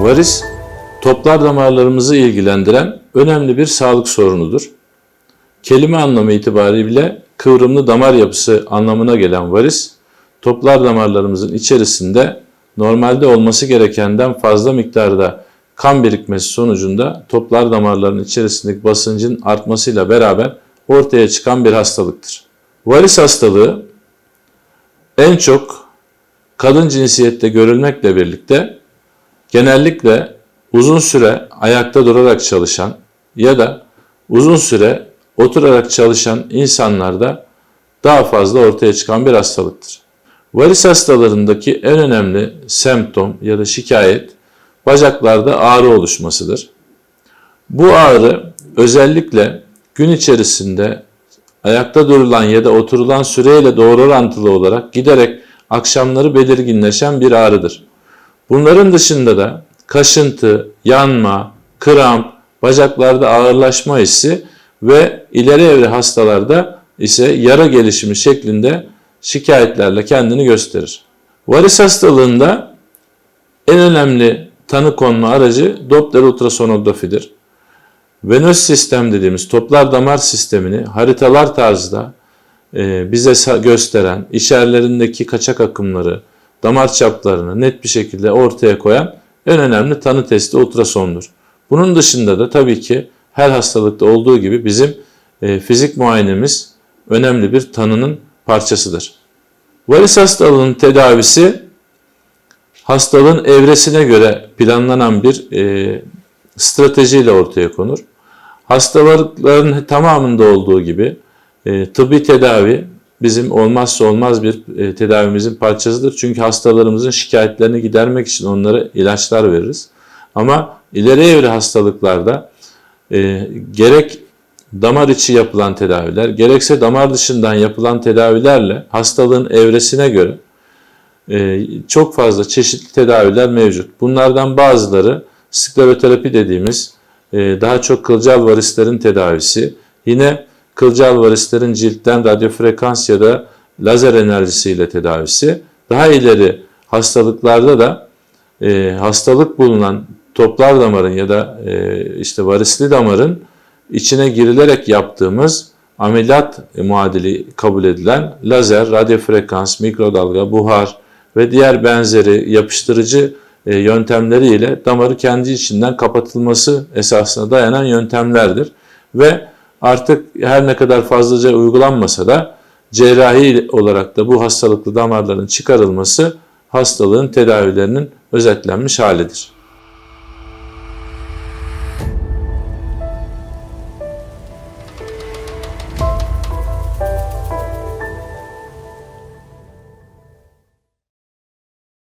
Varis, toplar damarlarımızı ilgilendiren önemli bir sağlık sorunudur. Kelime anlamı itibariyle kıvrımlı damar yapısı anlamına gelen varis, toplar damarlarımızın içerisinde normalde olması gerekenden fazla miktarda kan birikmesi sonucunda toplar damarların içerisindeki basıncın artmasıyla beraber ortaya çıkan bir hastalıktır. Varis hastalığı en çok kadın cinsiyette görülmekle birlikte genellikle uzun süre ayakta durarak çalışan ya da uzun süre oturarak çalışan insanlarda daha fazla ortaya çıkan bir hastalıktır. Varis hastalarındaki en önemli semptom ya da şikayet bacaklarda ağrı oluşmasıdır. Bu ağrı özellikle gün içerisinde ayakta durulan ya da oturulan süreyle doğru orantılı olarak giderek akşamları belirginleşen bir ağrıdır. Bunların dışında da kaşıntı, yanma, kramp, bacaklarda ağırlaşma hissi ve ileri evre hastalarda ise yara gelişimi şeklinde şikayetlerle kendini gösterir. Varis hastalığında en önemli tanı konma aracı Doppler ultrasonografidir. Venöz sistem dediğimiz toplar damar sistemini haritalar tarzda e, bize gösteren, içerilerindeki kaçak akımları, damar çaplarını net bir şekilde ortaya koyan en önemli tanı testi ultrasondur. Bunun dışında da tabii ki her hastalıkta olduğu gibi bizim e, fizik muayenemiz önemli bir tanının parçasıdır. Varis hastalığının tedavisi hastalığın evresine göre planlanan bir e, stratejiyle ortaya konur. Hastalıkların tamamında olduğu gibi e, tıbbi tedavi bizim olmazsa olmaz bir e, tedavimizin parçasıdır. Çünkü hastalarımızın şikayetlerini gidermek için onlara ilaçlar veririz. Ama ileri evre hastalıklarda e, gerek damar içi yapılan tedaviler, gerekse damar dışından yapılan tedavilerle hastalığın evresine göre e, çok fazla çeşitli tedaviler mevcut. Bunlardan bazıları skleroterapi dediğimiz e, daha çok kılcal varislerin tedavisi, yine kılcal varislerin ciltten radyofrekans ya da lazer enerjisiyle tedavisi, daha ileri hastalıklarda da e, hastalık bulunan toplar damarın ya da e, işte varisli damarın içine girilerek yaptığımız ameliyat muadili kabul edilen lazer, radyofrekans, mikrodalga, buhar ve diğer benzeri yapıştırıcı e, yöntemleriyle damarı kendi içinden kapatılması esasına dayanan yöntemlerdir. Ve artık her ne kadar fazlaca uygulanmasa da cerrahi olarak da bu hastalıklı damarların çıkarılması hastalığın tedavilerinin özetlenmiş halidir.